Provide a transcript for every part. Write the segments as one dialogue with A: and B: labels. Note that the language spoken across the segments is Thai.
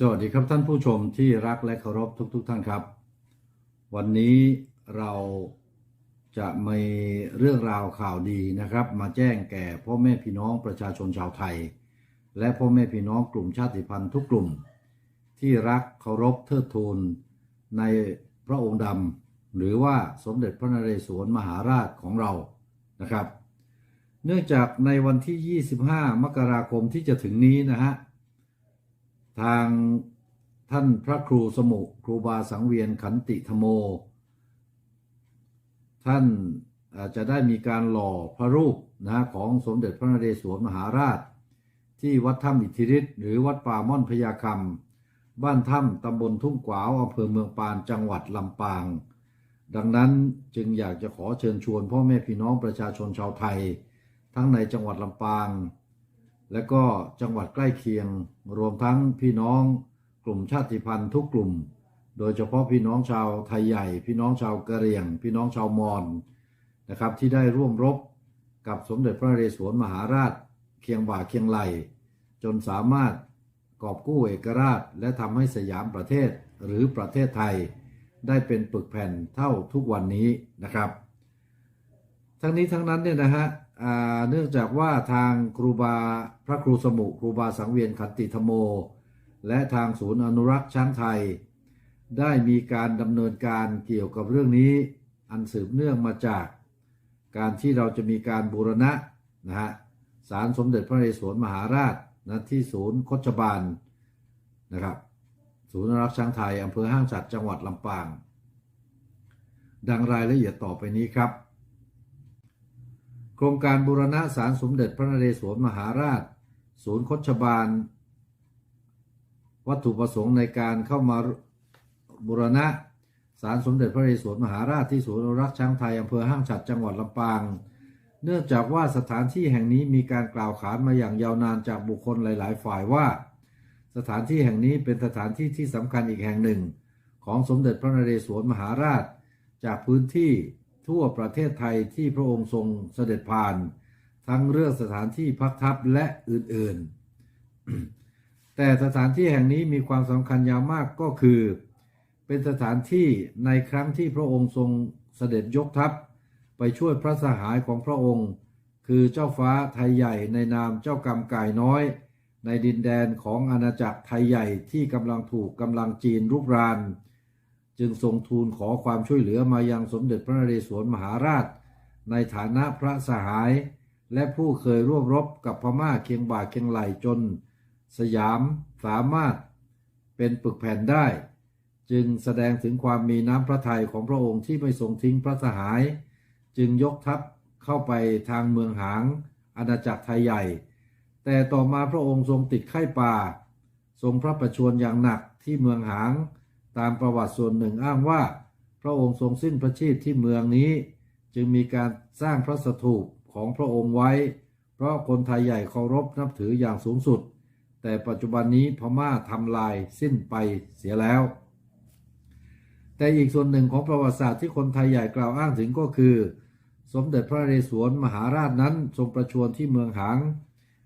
A: สวัสดีครับท่านผู้ชมที่รักและเคารพทุกๆทท่านครับ วันนี้เราจะมีเรื่องราวข่าวดีนะครับ มาแจ้งแก่พ่อแม่พี่น้องประชาชนชาวไทย และพ่อแม่พี่น้องกลุ่มชาติพันธุ์ทุกกลุ่ม ที่รักเคารพเทิดทูนในพระองค์ดำหรือว่าสมเด็จพระนเรศวรมหาราชของเรานะครับ เนื่องจากในวันที่ 25 มกราคมที่จะถึงนี้นะฮะ ทางท่านพระครูสมุครูบาสังเวียนขันติธโม ท่านอาจจะได้มีการหล่อพระรูปนะของสมเด็จพระนเรศวรมหาราช ที่วัดถ้ำอิทธิฤทธิ์หรือวัดป่าม่อนพญาคำบ้านถ้ำตำบลทุ่งกวาวอำเภอเมืองปานจังหวัดลำปาง ดังนั้นจึงอยากจะขอเชิญชวนพ่อแม่พี่น้องประชาชนชาวไทย ทั้งในจังหวัดลำปาง และก็จังหวัดใกล้เคียง รวมทั้งพี่น้องกลุ่มชาติพันธุ์ทุกกลุ่ม โดยเฉพาะพี่น้องชาวไทยใหญ่ พี่น้องชาวกะเหรี่ยง พี่น้องชาวมอญนะครับที่ได้ร่วมรบกับสมเด็จพระนเรศวรมหาราช เคียงบ่าเคียงไหลจนสามารถกอบกู้เอกราช และทำให้สยามประเทศหรือประเทศไทย ได้เป็นปึกแผ่นเท่าทุกวันนี้นะครับ ทั้งนี้ทั้งนั้นเนี่ยนะฮะ เนื่องจากว่าทางครูบาพระครูสมุครูบาสังเวียนขันติธโม และทางศูนย์อนุรักษ์ช้างไทย ได้มีการดำเนินการเกี่ยวกับเรื่องนี้ อันสืบเนื่องมาจาก การที่เราจะมีการบูรณะนะฮะศาลสมเด็จพระนเรศวรมหาราชนะที่ศูนย์โคชบาลนะครับศูนย์อนุรักษ์ช้างไทยอำเภอห้างฉัดจังหวัดลำปาง ดังรายละเอียดต่อไปนี้ครับ โครงการบูรณะศาลสมเด็จพระนเรศวรมหาราช ศูนย์คชบาล วัตถุประสงค์ในการเข้ามาบูรณะศาลสมเด็จพระนเรศวรมหาราชที่ศูนย์รักช้างไทยอำเภอห้างฉัดจังหวัดลำปาง เนื่องจากว่าสถานที่แห่งนี้มีการกล่าวขานมาอย่างยาวนานจากบุคคลหลาย ๆ ฝ่ายว่า สถานที่แห่งนี้เป็นสถานที่ที่สำคัญอีกแห่งหนึ่ง ของสมเด็จพระนเรศวรมหาราช จากพื้นที่ ทั่วประเทศไทยที่พระองค์ทรงเสด็จผ่าน ทั้งเรื่องสถานที่พักทับและอื่นๆ แต่สถานที่แห่งนี้มีความสำคัญยาวมากก็คือ เป็นสถานที่ในครั้งที่พระองค์ทรงเสด็จยกทัพ ไปช่วยพระสหายของพระองค์ คือเจ้าฟ้าไทยใหญ่ในนามเจ้ากรรมก่ายน้อย ในดินแดนของอาณาจักรไทยใหญ่ที่กำลังถูกกำลังจีนรุกราน จึงทรงทูลขอความช่วยเหลือมายังสมเด็จพระนเรศวรมหาราช ในฐานะพระสหาย และผู้เคยร่วมรบกับพม่าเคียงบ่าเคียงไหลจน สยามสามารถเป็นปึกแผ่นได้ จึงแสดงถึงความมีน้ำพระทัยของพระองค์ที่ไม่ทรงทิ้งพระสหาย จึงยกทัพเข้าไปทางเมืองหาง อาณาจักรไทยใหญ่ แต่ต่อมาพระองค์ทรงติดไข้ป่า ทรงพระประชวรอย่างหนักที่เมืองหาง ตามประวัติส่วนหนึ่งอ้างว่า พระองค์ทรงสิ้นพระชีพที่เมืองนี้ จึงมีการสร้างพระสถูปของพระองค์ไว้ เพราะคนไทยใหญ่เคารพนับถืออย่างสูงสุด แต่ปัจจุบันนี้พม่าทำลายสิ้นไปเสียแล้ว แต่อีกส่วนหนึ่งของประวัติศาสตร์ที่คนไทยใหญ่กล่าวอ้างถึงก็คือ สมเด็จพระเรศวรมหาราชนั้นทรงประชวรที่เมืองหาง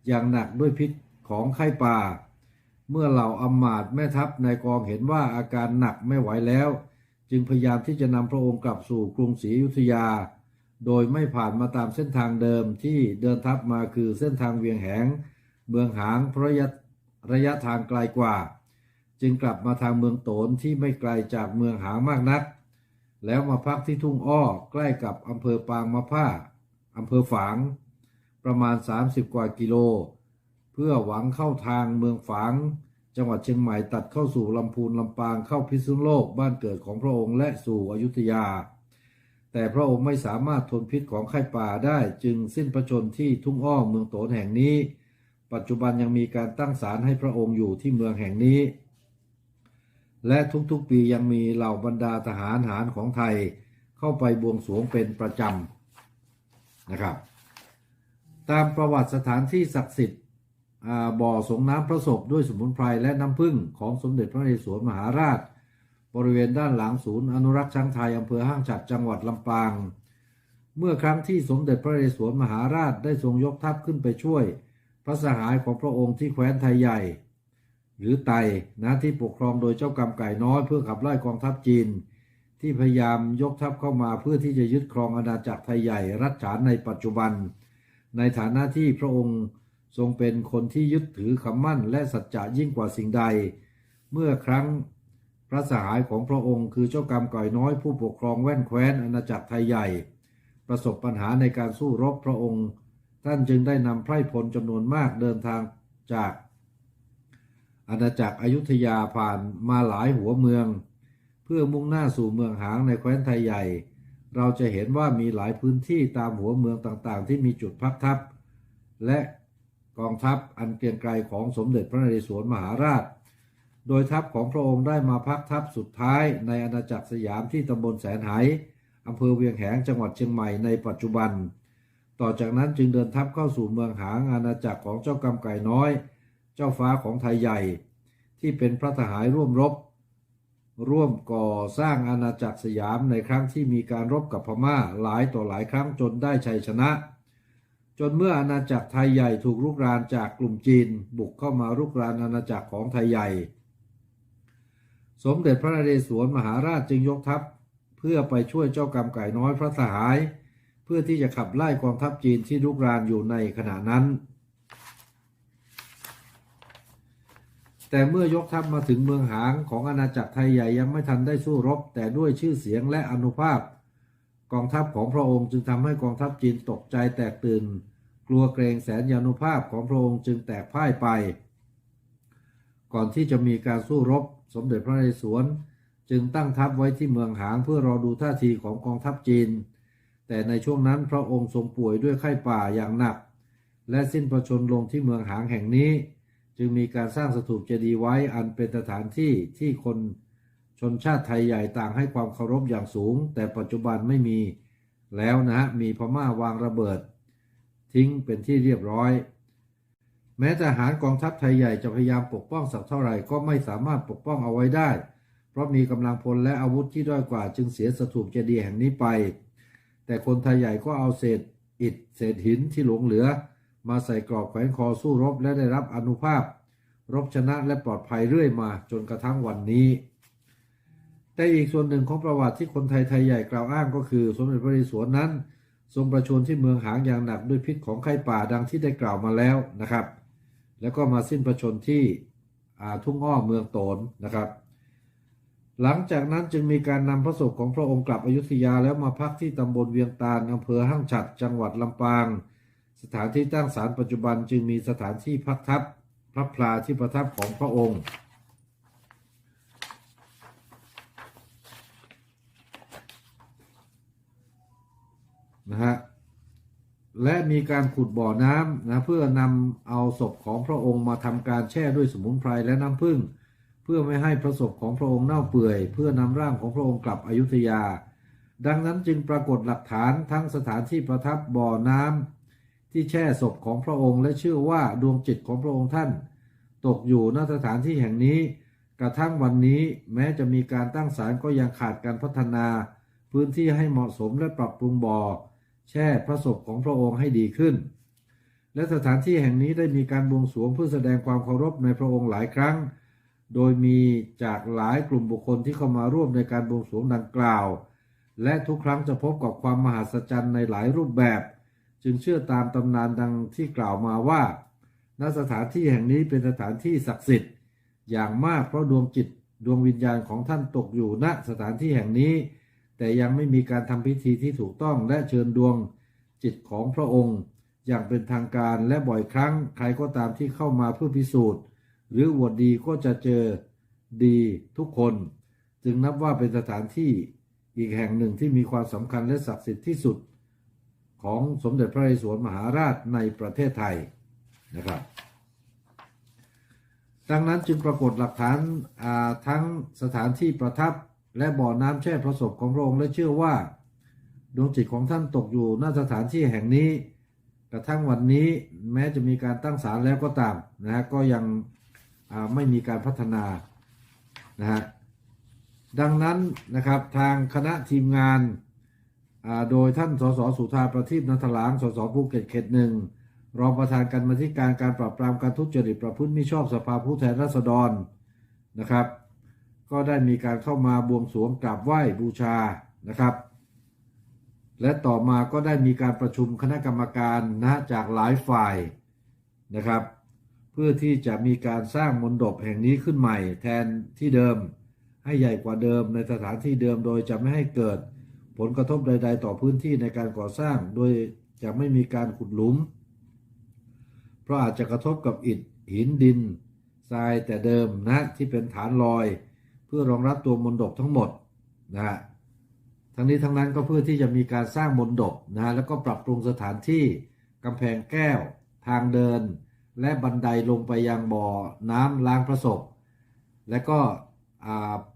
A: อย่างหนักด้วยพิษของไข้ป่า เมื่อเหล่าอำมาตย์แม่ทัพในกองเห็นว่าอาการหนักไม่ไหวแล้ว จึงพยายามที่จะนำพระองค์กลับสู่กรุงศรีอยุธยา โดยไม่ผ่านมาตามเส้นทางเดิมที่เดินทัพมาคือเส้นทางเวียงแหง เมืองหางเพราะระยะระยะทางไกลกว่า จึงกลับมาทางเมืองโตนที่ไม่ไกลจากเมืองหางมากนัก แล้วมาพักที่ทุ่งอ้อใกล้กับอำเภอปางมะผ้าอำเภอฝาง ประมาณ 30 กว่ากิโลเพื่อหวังเข้าทางเมืองฝาง จังหวัดเชียงใหม่ตัดเข้าสู่ลำพูนลำปางเข้าพิษณุโลกบ้านเกิดของพระองค์และสู่อยุธยา แต่พระองค์ไม่สามารถทนพิษของไข้ป่าได้จึงสิ้นพระชนที่ทุ่งอ้อเมืองโตนแห่งนี้ ปัจจุบันยังมีการตั้งศาลให้พระองค์อยู่ที่เมืองแห่งนี้ และทุกๆปียังมีเหล่าบรรดาทหารหารของไทย เข้าไปบวงสรวงเป็นประจำนะครับ ตามประวัติสถานที่ศักดิ์สิทธิ์ บ่อสงน้ำพระศพด้วยสมุนไพรและน้ำผึ้งของสมเด็จพระนเรศวรมหาราช บริเวณด้านหลังศูนย์อนุรักษ์ช้างไทยอำเภอห้างฉัดจังหวัดลำปาง เมื่อครั้งที่สมเด็จพระนเรศวรมหาราชได้ทรงยกทัพขึ้นไปช่วย พระสหายของพระองค์ที่แคว้นไทยใหญ่ หรือไตนะที่ปกครองโดยเจ้ากรรมไก่น้อยเพื่อขับไล่กองทัพจีน ที่พยายามยกทัพเข้ามาเพื่อที่จะยึดครองอาณาจักรไทยใหญ่ รัชฉานในปัจจุบัน ในฐานะที่พระองค์ ทรงเป็นคนที่ยึดถือคำมั่นและสัจจะยิ่งกว่าสิ่งใด เมื่อครั้งพระสหายของพระองค์คือเจ้ากรรมก่อยน้อยผู้ปกครองแว่นแคว้นอาณาจักรไทยใหญ่ ประสบปัญหาในการสู้รบพระองค์ ท่านจึงได้นำไพร่พลจำนวนมากเดินทางจากอาณาจักรอยุธยาผ่านมาหลายหัวเมือง เพื่อมุ่งหน้าสู่เมืองหางในแคว้นไทยใหญ่ เราจะเห็นว่ามีหลายพื้นที่ตามหัวเมืองต่างๆ ที่มีจุดพักทัพและ กองทัพอันเกรียงไกรของสมเด็จพระนเรศวรมหาราช โดยทัพของพระองค์ได้มาพักทัพสุดท้ายในอาณาจักรสยามที่ตำบลแสนไหอำเภอเวียงแหงจังหวัดเชียงใหม่ในปัจจุบัน ต่อจากนั้นจึงเดินทัพเข้าสู่เมืองหางอาณาจักรของเจ้ากำไก่น้อย เจ้าฟ้าของไทยใหญ่ ที่เป็นพระทหารร่วมรบ ร่วมก่อสร้างอาณาจักรสยามในครั้งที่มีการรบกับพม่าหลายต่อหลายครั้งจนได้ชัยชนะ จนเมื่ออาณาจักรไทยใหญ่ถูกรุกรานจากกลุ่มจีนบุกเข้ามารุกรานอาณาจักรของไทยใหญ่ สมเด็จพระนเรศวรมหาราชจึงยกทัพ เพื่อไปช่วยเจ้ากรรมไก่น้อยพระสหาย เพื่อที่จะขับไล่กองทัพจีนที่รุกรานอยู่ในขณะนั้น แต่เมื่อยกทัพมาถึงเมืองหางของอาณาจักรไทยใหญ่ยังไม่ทันได้สู้รบ แต่ด้วยชื่อเสียงและอนุภาพกองทัพของพระองค์จึงทำให้กองทัพจีนตกใจแตกตื่น กลัวเกรงแสนยานุภาพของพระองค์จึงแตกพ่ายไป ก่อนที่จะมีการสู้รบสมเด็จพระนเรศวรจึงตั้งทัพไว้ที่เมืองหางเพื่อรอดูท่าทีของกองทัพจีน แต่ในช่วงนั้นพระองค์ทรงป่วยด้วยไข้ป่าอย่างหนัก และสิ้นพระชนลงที่เมืองหางแห่งนี้ จึงมีการสร้างสถูปเจดีย์ไว้อันเป็นสถานที่ที่คนชนชาติไทยใหญ่ต่างให้ความเคารพอย่างสูง แต่ปัจจุบันไม่มีแล้วนะฮะมีพม่าวางระเบิด ทิ้งเป็นที่เรียบร้อย แม้ทหารกองทัพไทยใหญ่จะพยายามปกป้องสักเท่าไหร่ก็ไม่สามารถปกป้องเอาไว้ได้ เพราะมีกำลังพลและอาวุธที่ด้อยกว่า จึงเสียสถูปเจดีย์แห่งนี้ไป แต่คนไทยใหญ่ก็เอาเศษอิฐเศษหินที่หลงเหลือ มาใส่กรอบแขวนคอสู้รบและได้รับอนุภาพ รบชนะและปลอดภัยเรื่อยมาจนกระทั่งวันนี้แต่อีกส่วนหนึ่งของประวัติที่คนไทยไทยใหญ่กล่าวอ้างก็คือ สมเด็จพระนเรศวรนั้น ทรงประชวรที่เมืองหางอย่างหนักด้วยพิษของไข้ป่าดังที่ได้กล่าวมาแล้วนะครับ แล้วก็มาสิ้นประชนม์ที่ทุ่งอ้อเมืองโตนนะครับ หลังจากนั้นจึงมีการนำพระศพของพระองค์กลับอยุธยาแล้วมาพักที่ตำบลเวียงตาลอำเภอห้างฉัดจังหวัดลำปาง สถานที่ตั้งศาลปัจจุบันจึงมีสถานที่พักทับพระพลาที่ประทับของพระองค์ นะฮะและมีการขุดบ่อน้ำนะเพื่อนำเอาศพของพระองค์มาทำการแช่ด้วยสมุนไพรและน้ำผึ้งเพื่อไม่ให้พระศพของพระองค์เน่าเปื่อย เพื่อนำร่างของพระองค์กลับอยุธยา ดังนั้นจึงปรากฏหลักฐานทั้งสถานที่ประทับบ่อน้ำที่แช่ศพของพระองค์และเชื่อว่าดวงจิตของพระองค์ท่าน ตกอยู่ณสถานที่แห่งนี้ กระทั่งวันนี้แม้จะมีการตั้งศาลก็ยังขาดการพัฒนา พื้นที่ให้เหมาะสมและปรับปรุงบ่อ แช่พระศพของพระองค์ให้ดีขึ้น และสถานที่แห่งนี้ได้มีการบวงสรวงเพื่อแสดงความเคารพในพระองค์หลายครั้ง โดยมีจากหลายกลุ่มบุคคลที่เข้ามาร่วมในการบวงสรวงดังกล่าว และทุกครั้งจะพบกับความมหัศจรรย์ในหลายรูปแบบ จึงเชื่อตามตำนานดังที่กล่าวมาว่าณสถานที่แห่งนี้เป็นสถานที่ศักดิ์สิทธิ์ อย่างมากเพราะดวงจิตดวงวิญญาณของท่านตกอยู่ณสถานที่แห่งนี้ แต่ยังไม่มีการทำพิธีที่ถูกต้องและเชิญดวงจิตของพระองค์ อย่างเป็นทางการและบ่อยครั้งใครก็ตามที่เข้ามาเพื่อพิสูจน์ หรืออวดดีก็จะเจอดีทุกคน จึงนับว่าเป็นสถานที่อีกแห่งหนึ่งที่มีความสำคัญและศักดิ์สิทธิ์ที่สุด ของสมเด็จพระนเรศวรมหาราชในประเทศไทยนะครับดังนั้นจึงปรากฏหลักฐานทั้งสถานที่ประทับ และบ่อน้ำแช่พระศพของพระองค์และเชื่อว่า ดวงจิตของท่านตกอยู่ณสถานที่แห่งนี้ กระทั่งวันนี้แม้จะมีการตั้งศาลแล้วก็ตามนะฮะก็ยังไม่มีการพัฒนานะฮะดังนั้นนะครับทางคณะทีมงานอ่าโดยท่านสสสุธาประทีปนัทลางสสภูเก็ตเขตหนึ่งรองประธานการมาธิการการปราบปรามการทุจริตประพฤติมิชอบสภาผู้แทนราษฎรนะครับ ก็ได้มีการเข้ามาบวงสรวงกราบไหว้บูชานะครับ และต่อมาก็ได้มีการประชุมคณะกรรมการนะจากหลายฝ่ายนะครับ เพื่อที่จะมีการสร้างมณฑปแห่งนี้ขึ้นใหม่ แทนที่เดิมให้ใหญ่กว่าเดิมในสถานที่เดิมโดยจะไม่ให้เกิดผลกระทบใด ๆ ต่อพื้นที่ในการก่อสร้าง โดยจะไม่มีการขุดหลุม เพราะอาจจะกระทบกับอิฐหินดินทรายแต่เดิมนะที่เป็นฐานลอย พื่อรองรับตัวมณฑปทั้งหมดนะฮะทั้งนี้ทั้งนั้นก็เพื่อที่จะมีการสร้างมณฑปนะฮะแล้วก็ปรับปรุงสถานที่กำแพงแก้ว ทางเดิน และบันไดลงไปยังบ่อน้ำล้างพระศพ และก็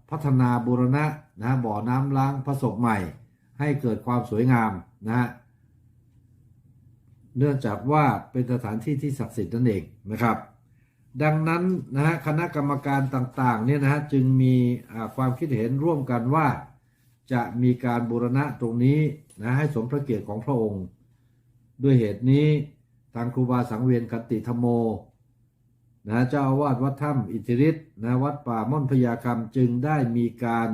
A: พัฒนาบูรณะนะฮะบ่อน้ำล้างพระศพใหม่ ให้เกิดความสวยงามนะฮะเนื่องจากว่าเป็นสถานที่ที่ศักดิ์สิทธิ์นั่นเองนะครับ ดังนั้นนะฮะคณะกรรมการต่างๆเนี่ยนะฮะจึงมีความคิดเห็นร่วมกันว่า จะมีการบูรณะตรงนี้นะให้สมพระเกียรติของพระองค์ ด้วยเหตุนี้ทางครูบาสังเวียนคติธรรมโมนะเจ้าอาวาสวัดถ้ำอิทธิฤทธิ์นะวัดป่าม่อนพญาคำจึงได้มีการ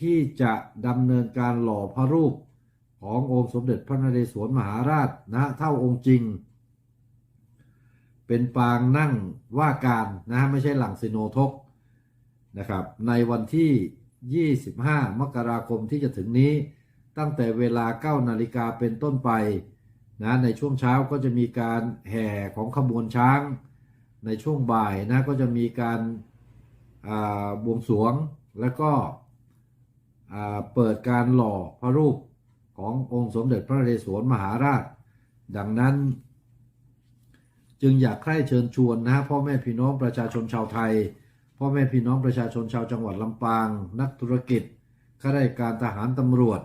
A: ที่จะดำเนินการหล่อพระรูปขององค์สมเด็จพระนเรศวรมหาราชนะเท่าองค์จริง เป็นปางนั่งว่าการนะฮะไม่ใช่หลังสิโนทกนะครับในวันที่ 25 มกราคมที่จะถึงนี้ ตั้งแต่เวลา 9 นาฬิกาเป็นต้นไปนะในช่วงเช้าก็จะมีการแห่ของขบวนช้าง ในช่วงบ่ายนะก็จะมีการาบวงสรวงแล้วก็เปิดการหล่อพระรูปขององค์สมเด็จพระนเรศวรมหาราช ดังนั้น จึงอยากใคร่เชิญชวนนะฮะพ่อแม่พี่น้องประชาชนชาวไทย พ่อแม่พี่น้องประชาชนชาวจังหวัดลำปาง นักธุรกิจข้าราชการทหารตำรวจ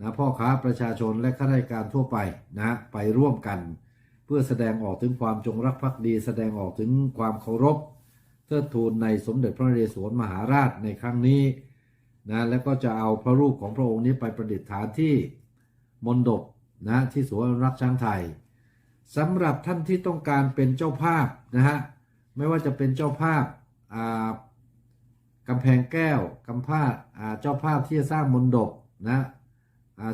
A: นะพ่อค้าประชาชนและข้าราชการทั่วไปนะไปร่วมกัน เพื่อแสดงออกถึงความจงรักภักดี แสดงออกถึงความเคารพเทิดทูนในสมเด็จพระนเรศวรมหาราชในครั้งนี้นะแล้วก็จะเอาพระรูปของพระองค์นี้ไปประดิษฐานที่มณฑปนะที่สวนรักช้างไทย สำหรับท่านที่ต้องการเป็นเจ้าภาพนะฮะไม่ว่าจะเป็นเจ้าภาพอากำแพงแก้วกำภาพอ่าเจ้าภาพที่จะสร้างมณฑปนะ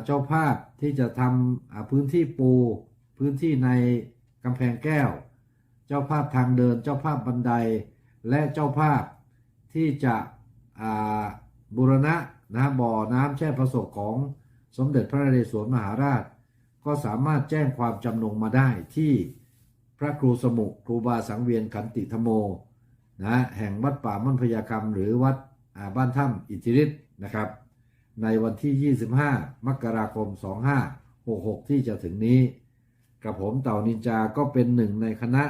A: เจ้าภาพที่จะทำพื้นที่ปู พื้นที่ในกำแพงแก้ว เจ้าภาพทางเดิน เจ้าภาพบันได และเจ้าภาพที่จะบูรณะนะบ่อน้ำแช่พระศพของสมเด็จพระนเรศวรมหาราช ก็สามารถแจ้งความจำนงมาได้ที่พระครูสมุครูบาสังเวียนขันติธโมนะแห่งวัดป่าม่นพญาคำหรือวัดบ้านถ้ำอิทธิฤทธิ์นะครับ ในวันที่ 25 มกราคม 2566 ที่จะถึงนี้กับผมเต่านินจาก็เป็นหนึ่งในคณะ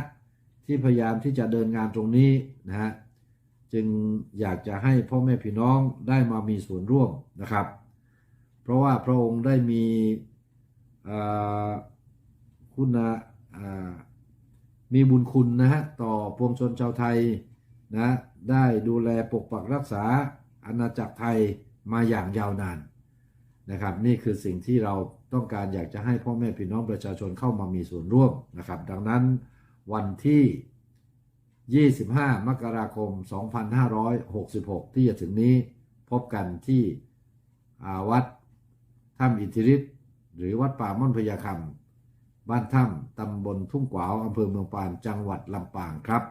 A: ที่พยายามที่จะเดินงานตรงนี้นะฮะจึงอยากจะให้พ่อแม่พี่น้องได้มามีส่วนร่วมนะครับ เพราะว่าพระองค์ได้มี คุณะมีบุญคุณนะฮะต่อปวงชนชาวไทยนะได้ดูแลปกปักรักษาอาณาจักรไทยมาอย่างยาวนานนะครับ นี่คือสิ่งที่เราต้องการอยากจะให้พ่อแม่พี่น้องประชาชนเข้ามามีส่วนร่วมนะครับ ดังนั้นวันที่ 25 มกราคม 2566 ที่จะถึงนี้พบกันที่วัดถ้ำอิทธิฤทธิ์ หรือวัดป่าม่อนพยาคำบ้านถ้ำตำบลทุ่งกวาวอำเภอเมืองปานจังหวัดลำปางครับ